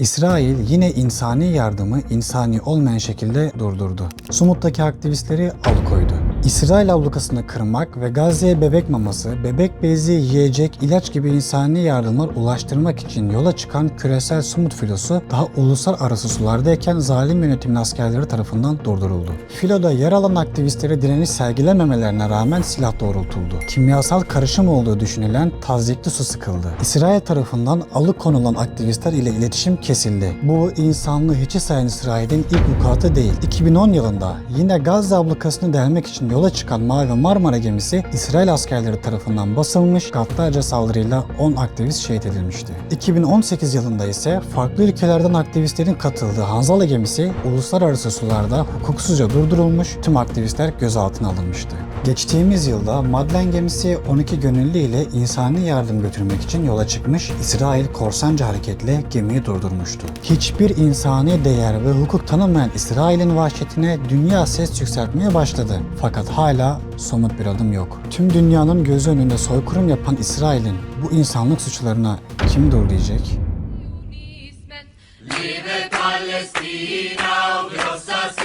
İsrail yine insani yardımı insani olmayan şekilde durdurdu. Sumut'taki aktivistleri alıkoydu. İsrail ablukasını kırmak ve Gazze'ye bebek maması, bebek bezi, yiyecek, ilaç gibi insani yardımlar ulaştırmak için yola çıkan küresel Sumut filosu daha uluslararası sulardayken zalim yönetimin askerleri tarafından durduruldu. Filoda yer alan aktivistleri direniş sergilememelerine rağmen silah doğrultuldu. Kimyasal karışım olduğu düşünülen tazyikli su sıkıldı. İsrail tarafından alıkonulan aktivistler ile iletişim kesildi. Bu insanlığı hiçe sayan İsrail'in ilk vukuatı değil. 2010 yılında yine Gazze ablukasını delmek için yola çıkan Mavi Marmara gemisi İsrail askerleri tarafından basılmış, gaddarca saldırıyla 10 aktivist şehit edilmişti. 2018 yılında ise farklı ülkelerden aktivistlerin katıldığı Hanzala gemisi uluslararası sularda hukuksuzca durdurulmuş, tüm aktivistler gözaltına alınmıştı. Geçtiğimiz yılda Madlen gemisi 12 gönüllü ile insani yardım götürmek için yola çıkmış, İsrail korsanca hareketle gemiyi durdurmuştu. Hiçbir insani değer ve hukuk tanımayan İsrail'in vahşetine dünya ses yükseltmeye başladı. Fakat hala somut bir adım yok. Tüm dünyanın gözü önünde soykırım yapan İsrail'in bu insanlık suçlarına kim dur diyecek? Liebe Palästina, Zionismen.